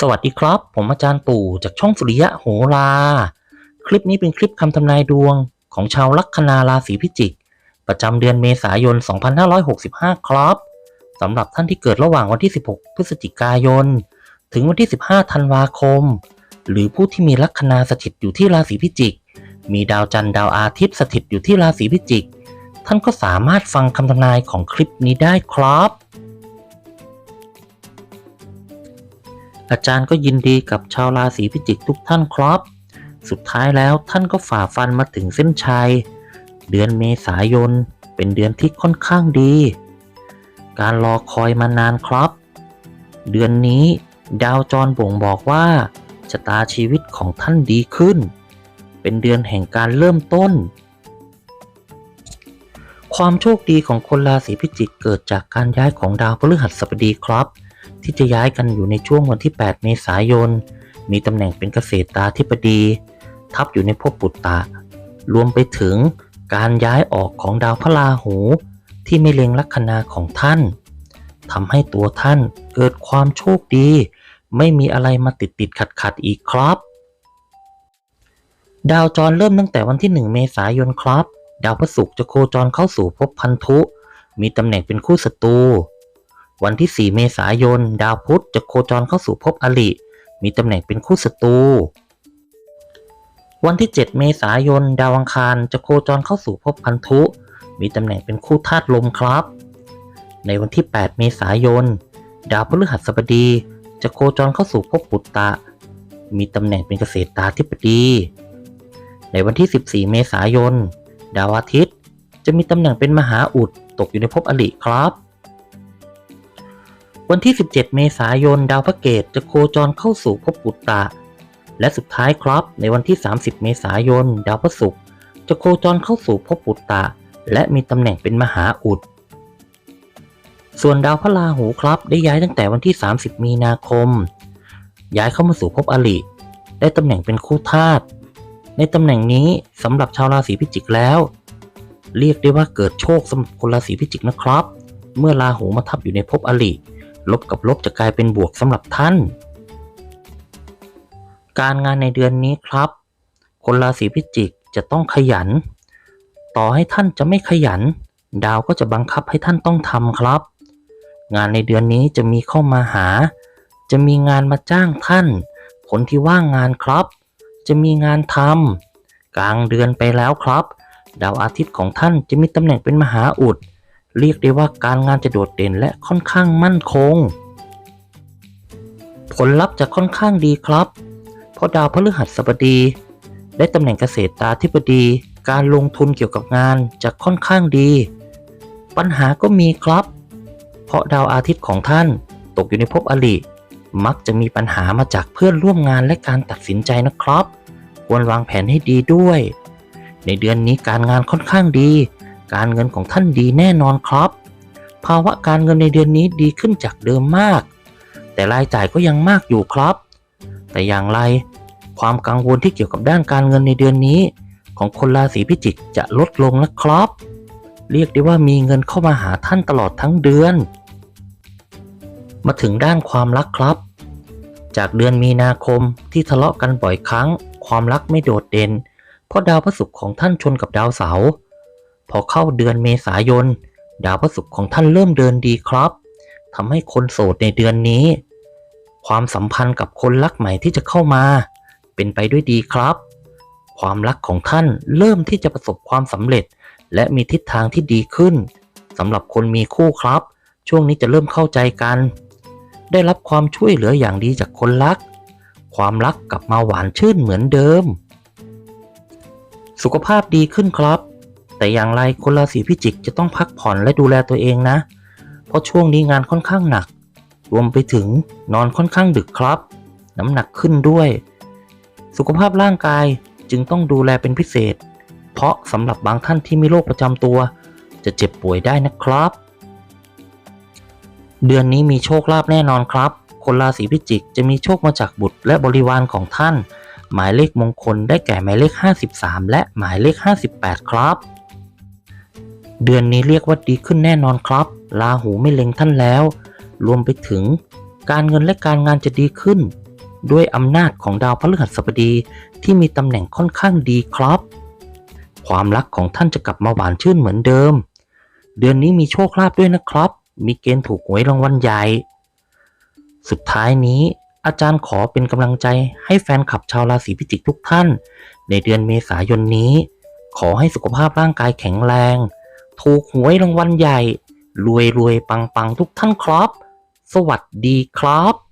สวัสดีครับ ผมอาจารย์ปู่จากช่องสุริยะโหรา คลิปนี้เป็นคลิปคำทำนายดวงของชาวลัคนาราศีพิจิก ประจำเดือนเมษายน 2565 ครับสำหรับท่านที่เกิดระหว่างวันที่ 16 พฤศจิกายน ถึงวันที่ 15 ธันวาคม หรือผู้ที่มีลัคนาสถิตอยู่ที่ราศีพิจิก มีดาวจันทร์ดาวอาทิตย์สถิตอยู่ที่ราศีพิจิก ท่านก็สามารถฟังคำทำนายของคลิปนี้ได้ครับ อาจารย์ก็ยินดีกับชาวราศีพิจิกทุกท่านครับ สุดท้ายแล้วท่านก็ฝ่าฟันมาถึงเส้นชัย เดือนเมษายน เป็นเดือนที่ค่อนข้างดี การรอคอยมานานครับ เดือนนี้ดาวจรบ่งบอกว่าชะตาชีวิตของท่านดีขึ้น เป็นเดือนแห่งการเริ่มต้น ความโชคดีของคนราศีพิจิกเกิดจากการย้ายของดาวพฤหัสบดีครับ ที่จะย้ายกันอยู่ในช่วงวันที่ 8 เมษายน มีตำแหน่งเป็นเกษตราธิบดี ทับอยู่ในภพปุตตะ รวมไปถึงการย้ายออกของดาวพระราหู ที่ไม่เล็งลัคนาของท่านทำให้ตัวท่านเกิดความโชคดี ไม่มีอะไรมาติดติดขัดขัดอีกครับ ดาวจรเริ่มตั้งแต่วันที่ 1 เมษายนครับ ดาวพฤหัสจะโคจรเข้าสู่ภพพันธุ มีตำแหน่งเป็นคู่ศัตรู วันที่ 4 เมษายน ดาวพุธจะโคจรเข้าสู่ภพอริ มีตำแหน่งเป็นคู่ศัตรู วันที่ 7 เมษายน ดาวอังคารจะโคจรเข้าสู่ภพพันธุ มีตำแหน่งเป็นคู่ธาตุลมครับ ในวันที่ 8 เมษายน ดาวพฤหัสบดีจะโคจรเข้าสู่ภพปุตตะ มีตำแหน่งเป็นเกษตรตาธิบดี ในวันที่ 14 เมษายน ดาวอาทิตย์จะมีตำแหน่งเป็นมหาอุดตกอยู่ในภพอริครับ วันที่ 17 เมษายน ดาวพระเกตจะโคจรเข้าสู่ภพปุตตะ และสุดท้ายครับ ในวันที่ 30 เมษายน ดาวพระศุกร์จะโคจรเข้าสู่ภพปุตตะ และมีตำแหน่งเป็นมหาอุด ส่วนดาวพระราหูครับ ได้ย้ายตั้งแต่วันที่ 30 มีนาคม ย้ายเข้ามาสู่ภพอริ ได้ตำแหน่งเป็นคู่ธาตุ ในตำแหน่งนี้สำหรับชาวราศีพิจิกแล้ว เรียกได้ว่าเกิดโชคสำหรับคนราศีพิจิกนะครับ เมื่อราหูมาทับอยู่ในภพอริ ลบกับลบจะกลายเป็นบวกสำหรับท่าน การงานในเดือนนี้ครับ คนราศีพิจิกจะต้องขยัน ต่อให้ท่านจะไม่ขยัน ดาวก็จะบังคับให้ท่านต้องทำครับ งานในเดือนนี้จะมีเข้ามาหา จะมีงานมาจ้างท่านคนที่ว่างงานครับ จะมีงานทำกลางเดือนไปแล้วครับ ดาวอาทิตย์ของท่านจะมีตำแหน่งเป็นมหาอุด เรียกได้ว่าการงานจะโดดเด่นและค่อนข้างมั่นคง ผลลัพธ์จะค่อนข้างดีครับ เพราะดาวพฤหัสบดี ได้ตำแหน่งเกษตรตาธิบดี การลงทุนเกี่ยวกับงานจะค่อนข้างดี ปัญหาก็มีครับ เพราะดาวอาทิตย์ของท่านตกอยู่ในภพอริมักจะมีปัญหามาจากเพื่อนร่วมงานและการตัดสินใจนะครับ ควรวางแผนให้ดีด้วย ในเดือนนี้การงานค่อนข้างดี การเงินของท่านดีแน่นอนครับ ภาวะการเงินในเดือนนี้ดีขึ้นจากเดิมมาก แต่รายจ่ายก็ยังมากอยู่ครับ แต่อย่างไร ความกังวลที่เกี่ยวกับด้านการเงินในเดือนนี้ ของคนราศีพิจิกจะลดลงนะครับ เรียกได้ว่ามีเงินเข้ามาหาท่านตลอดทั้งเดือน มาถึงด้านความรักครับ จากเดือนมีนาคมที่ทะเลาะกันบ่อยครั้ง ความรักไม่โดดเด่น เพราะดาวพฤหัสของท่านชนกับดาวเสาร์ พอเข้าเดือนเมษายน ดาวพฤหัสของท่านเริ่มเดินดีครับทำให้คนโสดในเดือนนี้ ความสัมพันธ์กับคนรักใหม่ที่จะเข้ามา เป็นไปด้วยดีครับ ความรักของท่านเริ่มที่จะประสบความสำเร็จ และมีทิศทางที่ดีขึ้นสำหรับคนมีคู่ครับ ช่วงนี้จะเริ่มเข้าใจกัน ได้รับความช่วยเหลืออย่างดีจากคนรัก ความรักกลับมาหวานชื่นเหมือนเดิม สุขภาพดีขึ้นครับ แต่อย่างไรคนราศีพิจิกจะต้องพักผ่อนและดูแลตัวเองนะ เพราะช่วงนี้งานค่อนข้างหนัก รวมไปถึงนอนค่อนข้างดึกครับ น้ำหนักขึ้นด้วย สุขภาพร่างกายจึงต้องดูแลเป็นพิเศษ เพราะสำหรับบางท่านที่มีโรคประจำตัว จะเจ็บป่วยได้นะครับ เดือนนี้มีโชคลาภแน่นอนครับ คนราศีพิจิกจะมีโชคมาจากบุตรและบริวารของท่านหมายเลขมงคลได้แก่หมายเลข 53 และหมายเลข 58 ครับ เดือนนี้เรียกว่าดีขึ้นแน่นอนครับ ราหูไม่เล็งท่านแล้ว รวมไปถึง การเงินและการงานจะดีขึ้น ด้วยอำนาจของดาวพฤหัสบดีที่มีตำแหน่งค่อนข้างดีครับ ความรักของท่านจะกลับมาหวานชื่นเหมือนเดิม เดือนนี้มีโชคลาภด้วยนะครับ มีเกณฑ์ถูกหวยรางวัลใหญ่ สุดท้ายนี้อาจารย์ขอเป็นกำลังใจให้แฟนคลับชาวราศีพิจิกทุกท่าน ในเดือนเมษายนนี้ ขอให้สุขภาพร่างกายแข็งแรง ถูกหวยรางวัลใหญ่ รวยรวยปังปังทุกท่านครับ สวัสดีครับ